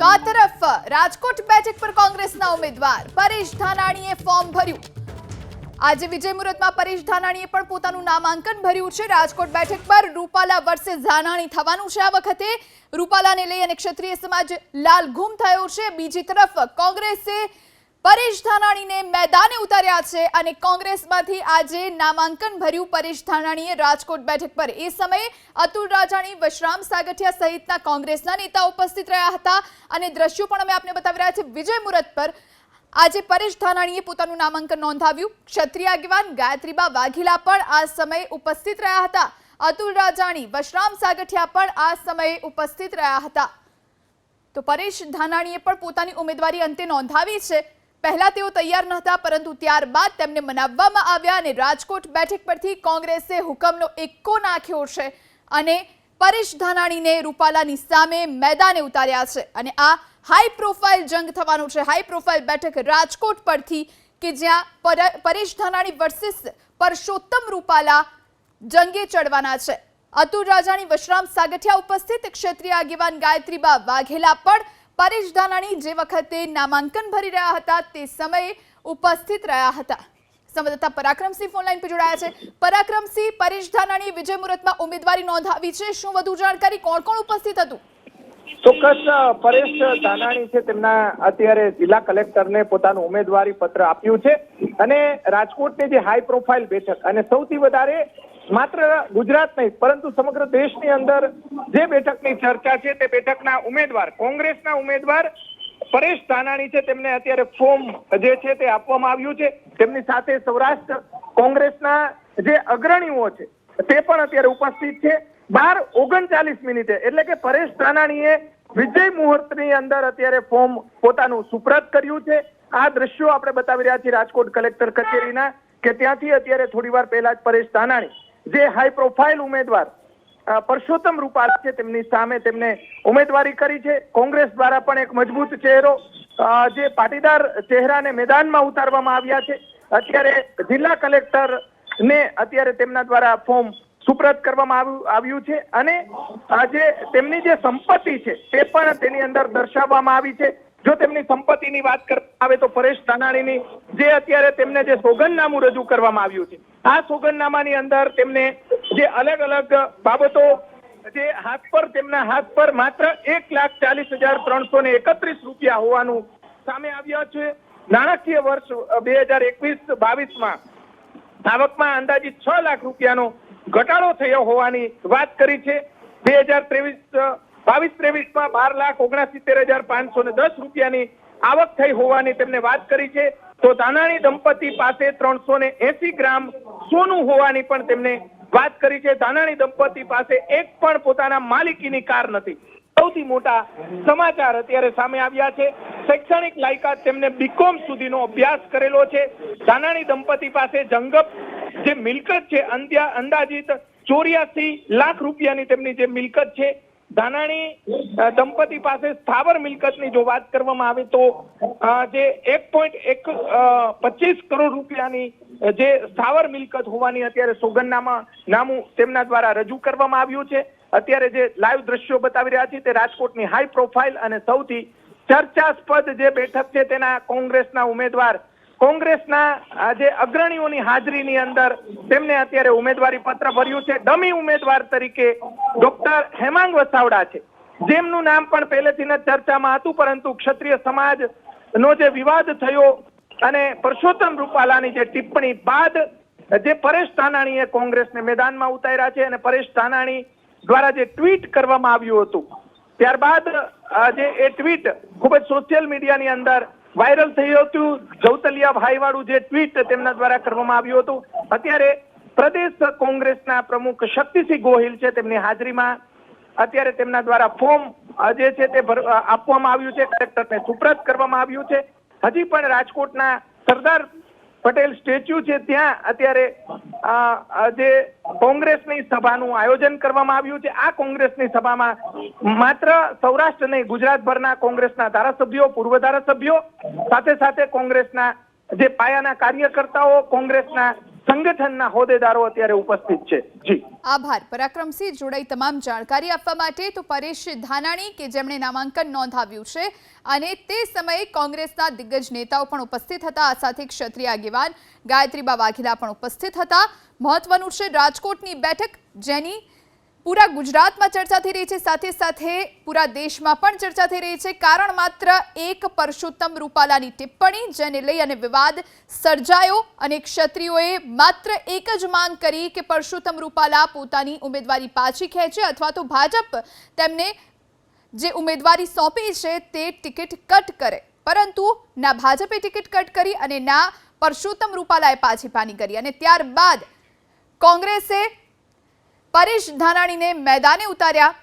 તો આ તરફ રાજકોટ બેઠક પર કોંગ્રેસના ઉમેદવાર પરેશ ધાનાણીએ ફોર્મ ભર્યું. આજે વિજય મુહૂર્તમાં પરેશ ધાનાણીએ પણ પોતાનું નામાંકન ભર્યું છે. રાજકોટ બેઠક પર રૂપાલા વર્ષે ધાનાણી થવાનું છે આ વખતે. રૂપાલાને લઈ અને ક્ષત્રિય સમાજ લાલ ગુમ થયો છે. બીજી તરફ કોંગ્રેસે પરેશ ધાનાણીને મેદાને ઉતાર્યા છે અને કોંગ્રેસમાંથી આજે નામાંકન ભર્યું પરેશ ધાનાણીએ રાજકોટ બેઠક પર. એ સમયે અતુલ રાજાણી, વશરામ સાગઠિયા સહિતના કોંગ્રેસના નેતા ઉપસ્થિત રહ્યા હતા અને દ્રશ્યો પણ અમે આપને બતાવી રહ્યા છે. વિજય મુહૂર્ત પર આજે પરેશ ધાનાણીએ પોતાનું નામાંકન નોંધાવ્યું. ક્ષત્રિય આગેવાન ગાયત્રીબા વાઘેલા પણ આ સમયે ઉપસ્થિત રહ્યા હતા. અતુલ રાજાણી, વશરામ સાગઠિયા પણ આ સમયે ઉપસ્થિત રહ્યા હતા. તો પરેશ ધાનાણીએ પણ પોતાની ઉમેદવારી અંતે નોંધાવી છે. પહેલા તેઓ તૈયાર નહોતા પરંતુ ત્યારબાદ તેમને મનાવવામાં આવ્યા અને રાજકોટ બેઠક પરથી કોંગ્રેસે હુકમનો એક્કો નાખ્યો છે અને પરેશ ધાનાણીને રૂપાલાની સામે મેદાને ઉતાર્યા છે. અને આ હાઈ પ્રોફાઇલ જંગ થવાનો છે. હાઈ પ્રોફાઇલ બેઠક રાજકોટ પરથી કે જ્યાં પર- પરેશ ધાનાણી વર્સિસ પરસોત્તમ રૂપાલા જંગે ચડવાના છે. અતુલ રાજાણી, વશરામ સાગઠિયા ઉપસ્થિત, ક્ષેત્રીય આગેવાન ગાયત્રીબા વાઘેલા પણ પરેશ ધાનાણી જે વખતે નામાંકન ભરી રહ્યા હતા, તે સમયે ઉપસ્થિત રહ્યા હતા. સંવાદદાતા પરાક્રમસિંહ ફોનલાઈન પર જોડાયા છે. પરાક્રમસિંહ, પરેશ ધાનાણી, વિજય મુહૂર્તમાં ઉમેદવારી નોંધાવી છે. શું વધુ જાણકારી? કોણ કોણ ઉપસ્થિત હતું? ચોક્કસ પરેશ ધાનાણી છે તેમના અત્યારે જિલ્લા કલેક્ટરને પોતાનું ઉમેદવારી પત્ર આપ્યું છે. અને રાજકોટની જે હાઈ પ્રોફાઇલ બેઠક, અને સૌથી વધારે માત્ર ગુજરાત નહીં, પરંતુ સમગ્ર દેશની અંદર જે બેઠકની ચર્ચા છે તે બેઠકના ઉમેદવાર, કોંગ્રેસના ઉમેદવાર પરેશ ધાનાણી છે, તેમને અત્યારે ફોર્મ જે છે તે આપવામાં આવ્યું છે. તેમની સાથે સૌરાષ્ટ્ર કોંગ્રેસના જે અગ્રણીઓ છે, તે પણ અત્યારે ઉપસ્થિત છે. બાર ઓગણચાલીસ મિનિટે, એટલે કે પરેશ ધાનાણીએ વિજય મુહૂર્તની અંદર અત્યારે ફોર્મ પોતાનું સુપ્રત કર્યું છે. આ દ્રશ્યો આપણે બતાવી રહ્યા છીએ રાજકોટ કલેક્ટર કચેરીના, કે ત્યાંથી અત્યારે થોડી વાર પહેલા જ પરેશ ધાનાણી જે હાઈ પ્રોફાઇલ ઉમેદવાર પરસોત્તમ રૂપાલા છે, તેમની સામે તેમને ઉમેદવારી કરી છે. કોંગ્રેસ દ્વારા પણ એક મજબૂત ચહેરો જે પાટીદાર ચહેરાને મેદાનમાં ઉતારવામાં આવ્યા છે. અત્યારે જિલ્લા કલેક્ટર ને અત્યારે તેમના દ્વારા ફોર્મ સુપ્રત કરવામાં આવ્યું છે અને આજે તેમની જે સંપત્તિ છે, તે પણ તેની અંદર દર્શાવવામાં આવી છે. જો તેમની સંપત્તિની વાત કરવામાં આવે તો પરેશ ધાનાણીની જે અત્યારે તેમને જે સોગંદનામું રજૂ કરવામાં આવ્યું છે આ સોગંદનામાની અંદર તેમને જે અલગ અલગ બાબતો, જે હાથ પર, તેમના હાથ પર માત્ર એક લાખ ચાલીસ હજાર ત્રણસો ને એકત્રીસ રૂપિયા હોવાનું સામે આવ્યા છે. નાણાકીય વર્ષ બે હજાર એકવીસ બાવીસમાં આવકમાં અંદાજિત છ લાખ રૂપિયાનો ઘટાડો થયો હોવાની વાત કરી છે. બે હજાર ત્રેવીસ બાવીસ ત્રેવીસમાં બાર લાખ ઓગણસિત્તેર હજાર પાંચસો ને દસ રૂપિયાની આવક થઈ હોવાની તેમને વાત કરી છે. તો ધાનાણી દંપતી પાસે ત્રણસો ને એસી ગ્રામ સોનું હોવાની પણ તેમને વાત કરી છે. ધાનાણી દંપતી પાસે એક પણ પોતાના માલિકીની કાર નથી. સૌથી મોટા સમાચાર અત્યારે સામે આવ્યા છે. શૈક્ષણિક લાયકાત તેમને બીકોમ સુધીનો અભ્યાસ કરેલો છે. ધાનાણી દંપતી પાસે જંગપ જે મિલકત છે અંદાજિત ચોર્યાસી લાખ રૂપિયાની તેમની જે મિલકત છે ધાનાણી દંપતી પાસે સ્થાવર મિલકતની જો વાત કરવામાં આવે તો જે એક પોઈન્ટ એક પચીસ કરોડ રૂપિયાની જે સ્થાવર મિલકત હોવાની અત્યારે સોગંદનામા નામું તેમના દ્વારા રજૂ કરવામાં આવ્યું છે. અત્યારે જે લાઈવ દ્રશ્યો બતાવી રહ્યા છે તે રાજકોટની હાઈ પ્રોફાઇલ અને સૌથી ચર્ચાસ્પદ જે બેઠક છે તેના કોંગ્રેસના ઉમેદવાર કોંગ્રેસના આ જે અગ્રણીઓની હાજરીની અંદર તેમને અત્યારે ઉમેદવારી પત્ર ભર્યું છે. ડમી ઉમેદવાર તરીકે ડોક્ટર હેમાંગ વસાવડા છે. જેમનું નામ પણ પહેલેથી જ ચર્ચામાં હતું, પરંતુ ક્ષત્રિય સમાજ નો જે વિવાદ થયો અને પરસોત્તમ રૂપાલાની જે ટિપ્પણી બાદ જે પરેશ ધાનાણીએ કોંગ્રેસને મેદાનમાં ઉતાર્યા છે અને પરેશ ધાનાણી દ્વારા જે ટ્વીટ કરવામાં આવ્યું હતું, ત્યારબાદ જે એ ટ્વીટ ખૂબ જ સોશિયલ મીડિયાની અંદર વાયરલ થયું હતું. જૌતલિયા ભાઈ વાળું જે ટ્વીટ તેમના દ્વારા કરવામાં આવ્યું હતું. અત્યારે પ્રદેશ કોંગ્રેસના પ્રમુખ શક્તિસિંહ ગોહિલ છે તેમની હાજરીમાં. અત્યારે તેમના દ્વારા ફોર્મ જે છે તે આપવામાં આવ્યું છે. કલેક્ટરને સુપ્રત કરવામાં આવ્યું છે. હજી પણ રાજકોટના સરદાર પટેલ સ્ટેચ્યુ છે ત્યાં અત્યારે જે કોંગ્રેસની સભાનું આયોજન કરવામાં આવ્યું છે, આ કોંગ્રેસની સભામાં માત્ર સૌરાષ્ટ્ર નહીં, ગુજરાતભરના કોંગ્રેસના ધારાસભ્યો, પૂર્વ ધારાસભ્યો, સાથે સાથે કોંગ્રેસના જે પાયાના કાર્યકર્તાઓ, કોંગ્રેસના સંગઠનના હોદ્દેદારો અત્યારે ઉપસ્થિત છે. જી. આભાર. પરાક્રમસિંહ, જોડાઈ તમામ જાણકારી આપવા માટે તો પરેશ ધાનાણી કે જેમણે નામાંકન નોંધાવ્યું છે અને તે સમયે કોંગ્રેસના દિગ્ગજ નેતાઓ પણ ઉપસ્થિત હતા. આ સાથે ક્ષત્રિય આગેવાન ગાયત્રીબા વાઘેલા પણ ઉપસ્થિત હતા. મહત્વનું છે રાજકોટની બેઠક, જેની પૂરા ગુજરાતમાં ચર્ચા થઈ રહી છે. સાથે સાથે પૂરા દેશમાં પણ ચર્ચા થઈ રહી છે. કારણ માત્ર એક પરસોત્તમ રૂપાલાની ટિપ્પણી જેને લઈ અને વિવાદ સર્જાયો અને ક્ષત્રિયોએ માત્ર એક જ માંગ કરી કે પરસોત્તમ રૂપાલા પોતાની ઉમેદવારી પાછી ખેંચે અથવા તો ભાજપ તેમને જે ઉમેદવારી સોંપી છે તે ટિકિટ કટ કરે. પરંતુ ના ભાજપે ટિકિટ કટ કરી અને ના પરસોત્તમ રૂપાલાએ પાછી પાની કરી. અને ત્યારબાદ કોંગ્રેસે પરેશ ધાનાણીને મેદાને ઉતાર્યા.